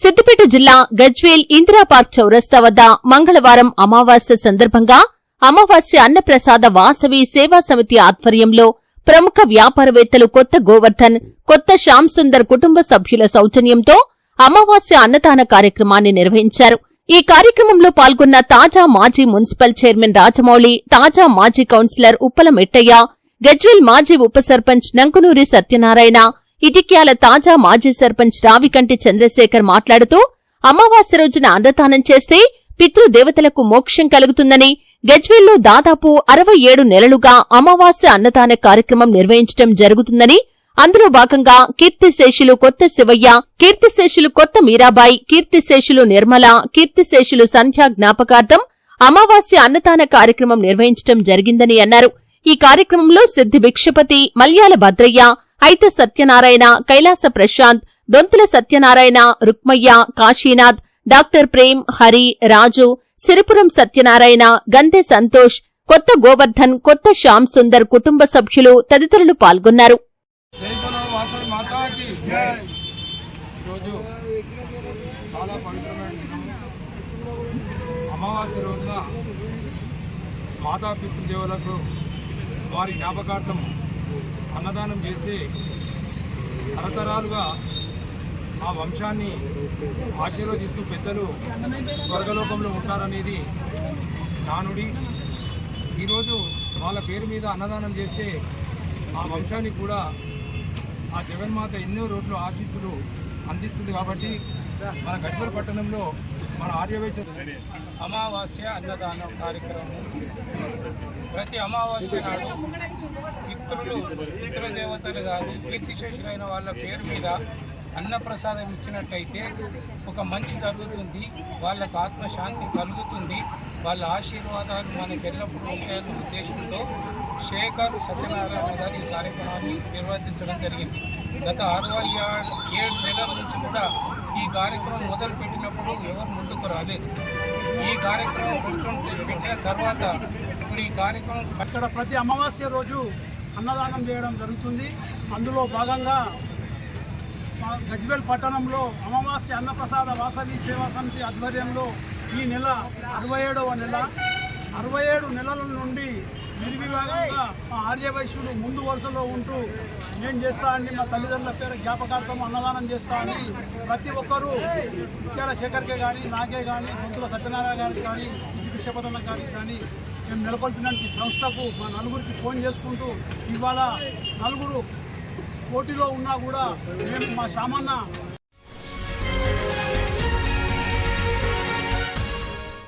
సిద్దిపేట జిల్లా గజ్వేల్ ఇందిరాపార్క్ చౌరస్తా వద్ద మంగళవారం అమావాస్య సందర్భంగా అమావాస్య అన్నప్రసాద వాసవి సేవా సమితి ఆధ్వర్యంలో ప్రముఖ వ్యాపారవేత్తలు కొత్త గోవర్ధన్ కొత్త శ్యామ్ సుందర్ కుటుంబ సభ్యుల సౌజన్యంతో అమావాస్య అన్నదాన కార్యక్రమాన్ని నిర్వహించారు. ఈ కార్యక్రమంలో పాల్గొన్న తాజా మాజీ మున్సిపల్ చైర్మన్ రాజమౌళి తాజా మాజీ కౌన్సిలర్ ఉప్పల మెట్టయ్య గజ్వేల్ మాజీ ఉప సర్పంచ్ నంకునూరి సత్యనారాయణ ఇటిక్యాల తాజా మాజీ సర్పంచ్ రావికంటి చంద్రశేఖర్ మాట్లాడుతూ అమావాస్య రోజున అన్నదానం చేస్తే పితృదేవతలకు మోక్షం కలుగుతుందని గజ్వేల్లో దాదాపు అరవై ఏడు నెలలుగా అమావాస్య అన్నదాన కార్యక్రమం నిర్వహించడం జరుగుతుందని అందులో భాగంగా కీర్తిశేషులు కొత్త శివయ్య కీర్తిశేషులు కొత్త మీరాబాయి కీర్తిశేషులు నిర్మల కీర్తిశేషులు సంధ్యా జ్ఞాపకార్థం అమావాస్య అన్నదాన కార్యక్రమం నిర్వహించడం జరిగిందని అన్నారు. ఈ కార్యక్రమంలో సిద్ధి భిక్షపతి మల్యాల భద్రయ్య అయితే సత్యనారాయణ కైలాస ప్రశాంత్ దొంతుల సత్యనారాయణ రుక్మయ్య కాశీనాథ్ డాక్టర్ ప్రేమ్ హరి రాజు సిరిపురం సత్యనారాయణ గంధె సంతోష్ కొత్త గోవర్ధన్ కొత్త శ్యామ్ సుందర్ కుటుంబ సభ్యులు తదితరులు పాల్గొన్నారు. అమావాస్య రోజున మాతా పితృదేవులకు వారి జ్ఞాపకార్థం అన్నదానం చేస్తే తరతరాలుగా ఆ వంశాన్ని ఆశీర్వదిస్తూ పెద్దలు స్వర్గలోకంలో ఉంటారనేది నానుడి. ఈరోజు వాళ్ళ పేరు మీద అన్నదానం చేస్తే ఆ వంశానికి కూడా ఆ జగన్మాత ఎన్నో రోడ్లు ఆశీస్సులు అందిస్తుంది కాబట్టి మన గజ్వల్ పట్టణంలో మన ఆర్యవేశ అమావాస్య అన్నదానం కార్యక్రమం. ప్రతి అమావాస్య నాడు పితృలు పితృదేవతలు కానీ కీర్తిశేషులైన వాళ్ళ పేరు మీద అన్నప్రసాదం ఇచ్చినట్టయితే ఒక మంచి జరుగుతుంది. వాళ్ళకు ఆత్మశాంతి కలుగుతుంది. వాళ్ళ ఆశీర్వాదాలు మనకు ఎల్లప్పుడూ ఉంటాయన్న ఉద్దేశంతో శేఖర్ సత్యనారాయణ గారి ఈ కార్యక్రమాన్ని నిర్వర్తించడం జరిగింది. గత అరవై ఏడు నెలల నుంచి కూడా ఈ కార్యక్రమం మొదలు పెట్టినప్పుడు ఎవరు ముందుకు రాలేదు. ఈ కార్యక్రమం పెట్టిన తర్వాత ఇప్పుడు ఈ కార్యక్రమం అక్కడ ప్రతి అమావాస్య రోజు అన్నదానం చేయడం జరుగుతుంది. అందులో భాగంగా గజ్వేల్ పట్టణంలో అమావాస్య అన్నప్రసాద వాసవి సేవా సమితి ఆధ్వర్యంలో ఈ నెల అరవై ఏడవ నెల. అరవై ఏడు నెలల నుండి నిర్విభాగంగా మా ఆర్యవైశ్యులు ముందు వరుసలో ఉంటూ నేను చేస్తా అండి? మా తల్లిదండ్రుల పేరు జ్ఞాపకార్థం అన్నదానం చేస్తా అని ప్రతి ఒక్కరూ ముఖ్యాల శేఖర్కే కానీ నాకే కానీ సొంతుల సత్యనారాయణ గారికి కానీ విషపదన్న గారికి కానీ మేము నెలకొల్పినటువంటి సంస్థకు మా నలుగురికి ఫోన్ చేసుకుంటూ ఇవాళ నలుగురు పోటీలో ఉన్నా కూడా మేము మా సామాన్య